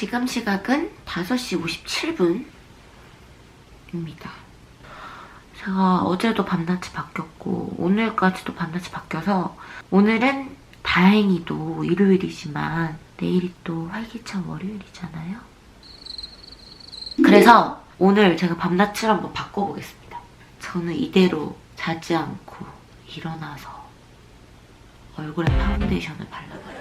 지금 시각은 5시 57분입니다. 제가 어제도 밤낮이 바뀌었고 오늘까지도 밤낮이 바뀌어서 오늘은 다행히도 일요일이지만 내일이 또 활기찬 월요일이잖아요. 그래서 오늘 제가 밤낮을 한번 바꿔보겠습니다. 저는 이대로 자지 않고 일어나서 얼굴에 파운데이션을 발라버렸어요.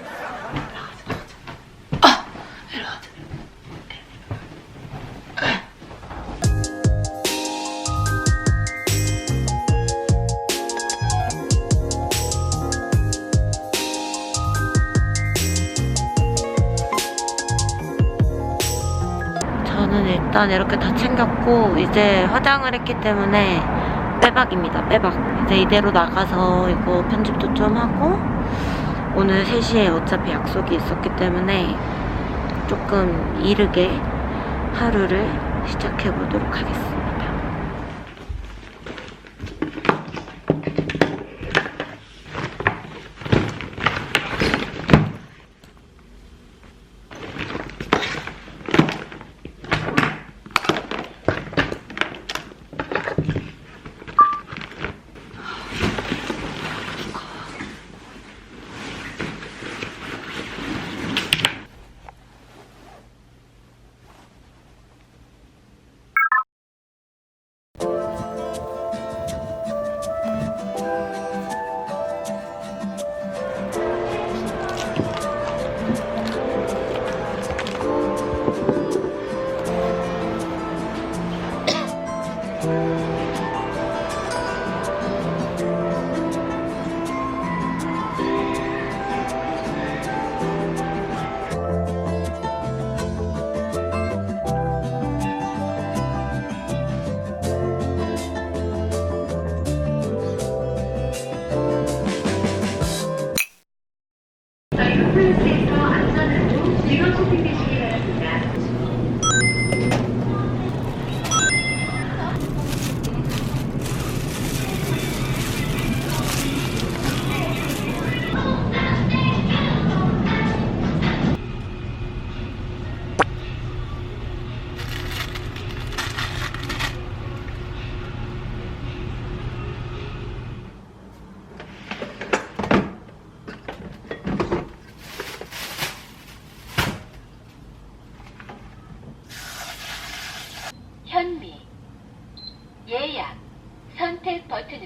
일단 이렇게 다 챙겼고 이제 화장을 했기 때문에 빼박입니다. 빼박. 이제 이대로 나가서 이거 편집도 좀 하고 오늘 3시에 어차피 약속이 있었기 때문에 조금 이르게 하루를 시작해 보도록 하겠습니다. Спасибо.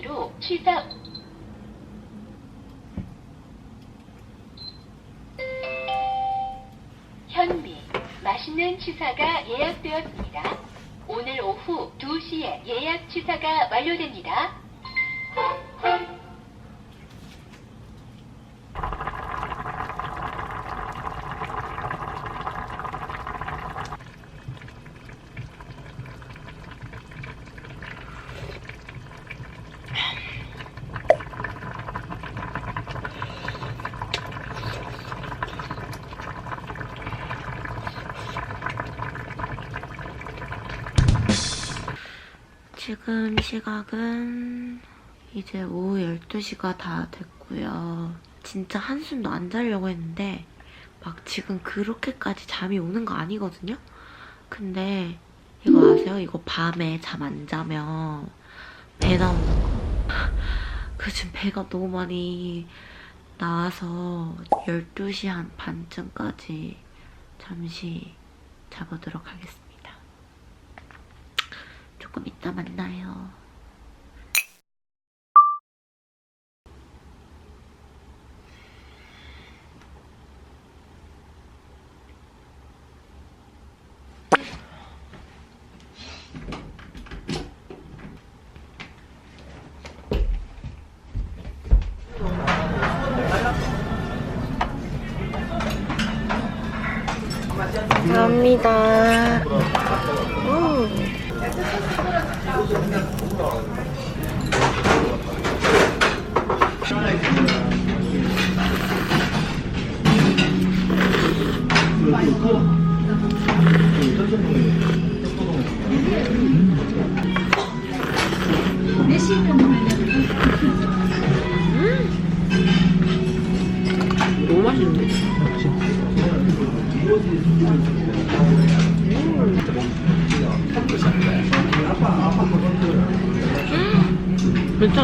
로 취사 현미 맛있는 취사가 예약되었습니다. 오늘 오후 2시에 예약 취사가 완료됩니다. 지금 시각은 이제 오후 12시가 다 됐고요. 진짜 한숨도 안 자려고 했는데 막 지금 그렇게까지 잠이 오는 거 아니거든요? 근데 이거 아세요? 이거 밤에 잠 안 자면 배 나오는 거. 그 지금 배가 너무 많이 나와서 12시 한 반쯤까지 잠시 자보도록 하겠습니다. 조금 이따 만나요. 감사합니다. 오. 너무 맛있는데?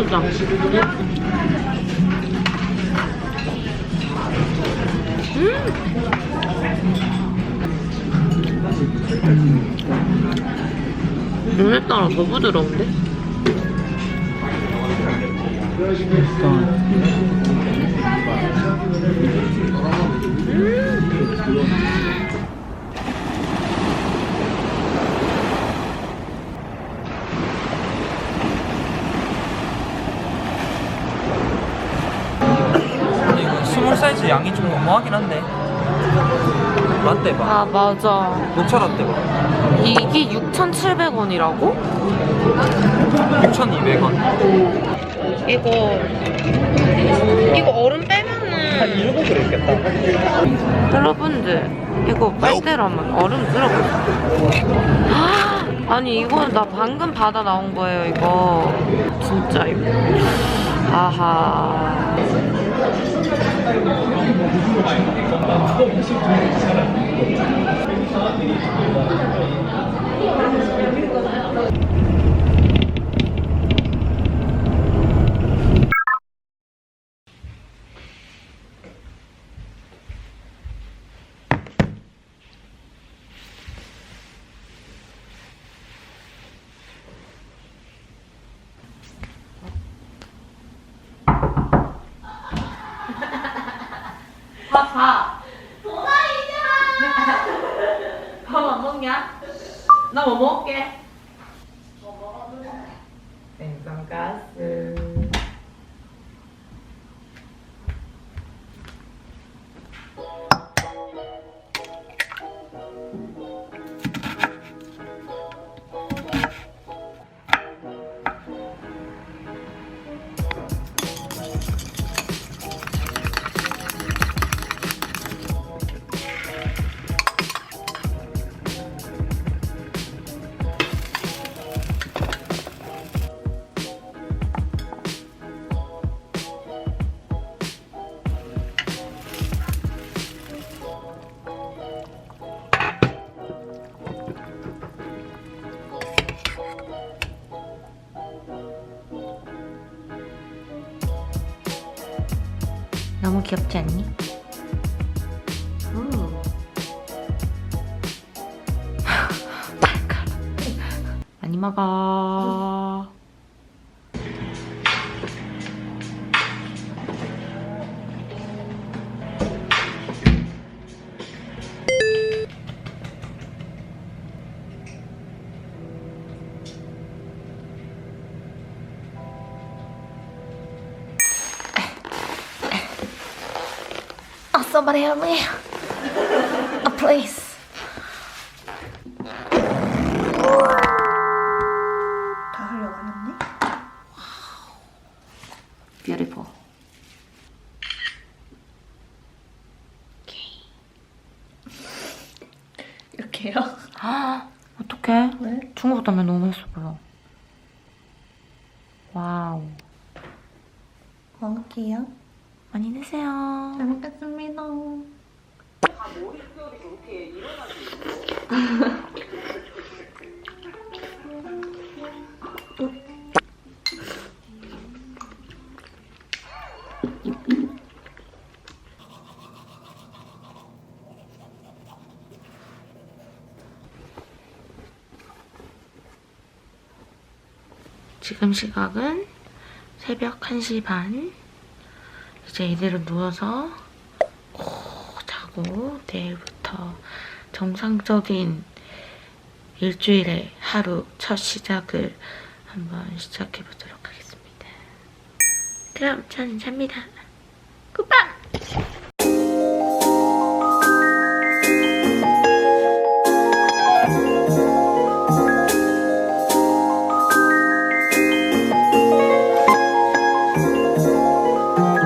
괜찮다. 음. 눈에 따라 더 부드러운데? 근데 너무하긴 한데 라떼 봐 아, 맞아. 녹차 라떼 봐 이게 6,700원이라고? 6,200원 이거, 이거 얼음 빼면은. 7그릇 있겠다 여러분들, 이거 빨대라면 얼음 들어보세요. 아니, 이거 나 방금 받아 나온 거예요, 이거. 진짜, 이거. 아하. 아, 이거 사람들이 밥, 밥. 밥안 먹냐? 나 뭐 먹을게. 생선가스. 귀엽지 않니? 많이 먹어. Somebody help me. Oh, please. 다 흘려가는데? Beautiful. 이렇게요? 아, 어떡해? 왜? 중국 다면 너무 맛있어 보여. 와우. 먹을게요. 많이 드세요. 잘 먹겠습니다. 지금 시각은 새벽 1시 반. 이제 이대로 누워서 고 자고 내일부터 정상적인 일주일의 하루 첫 시작을 한번 시작해 보도록 하겠습니다. 그럼 저는 잡니다. 굿밤!